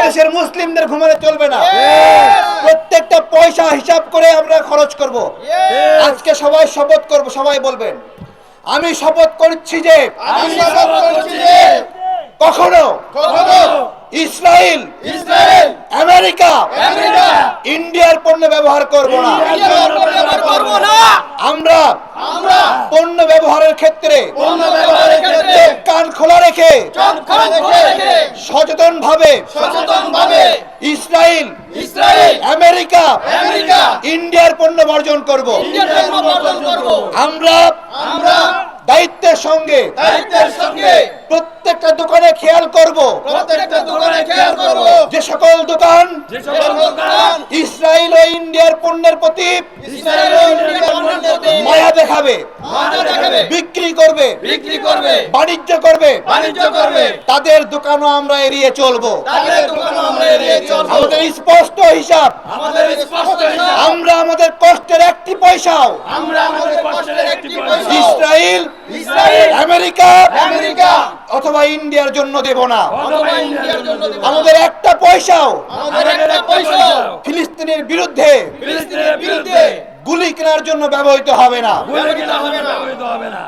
বাংলাদেশের মুসলিমদের ঘুমালে চলবে না। প্রত্যেকটা পয়সা হিসাব করে আমরা খরচ করব। আজকে সবাই শপথ করব সবাই বলবেন। আমি শপথ করছি যে কখনো কখনো ইসরায়েল ইসরায়েল আমেরিকা আমেরিকা ইন্ডিয়ার পণ্য ব্যবহার করব না। আমরা পণ্য ব্যবহারের ক্ষেত্রে রেখে সচেতন ভাবে ইসরায়েল ইসরায়েল আমেরিকা আমেরিকা ইন্ডিয়ার পণ্য বর্জন করব। আমরা দায়িত্বের সঙ্গে দায়িত্বের সঙ্গে প্রত্যেকটা দোকানে খেয়াল করব। প্রত্যেকটা দোকানে খেয়াল করব। যে সকল দোকান যে সকল দোকান ইসরায়েল ও ইন্ডিয়ার পণ্যের প্রতি ইসরায়েল ও ইন্ডিয়ার পণ্যের প্রতি মায়া দেখাবে। মায়া দেখাবে। বিক্রি করবে। বিক্রি করবে। বাণিজ্য করবে। বাণিজ্য করবে। তাদের দোকানও আমরা এড়িয়ে চলবো। তাদের দোকান আমরা এড়িয়ে চলব। আমাদের স্পষ্ট হিসাব। আমাদের স্পষ্ট আমাদের কষ্টের একটি পয়সাও। আমরা আমাদের কষ্টের একটি পয়সা ইসরায়েল ইসরায়েল আমেরিকা আমেরিকা। অথবা ইন্ডিয়ার জন্য দেব না। অথবা ইন্ডিয়ার জন্য দেব আমাদের একটা পয়সাও। আমাদের একটা পয়সা ফিলিস্তিনের বিরুদ্ধে ফিলিস্তিনের বিরুদ্ধে গুলি কেনার জন্য ব্যবহৃত হবে না। ব্যবহৃত হবে না।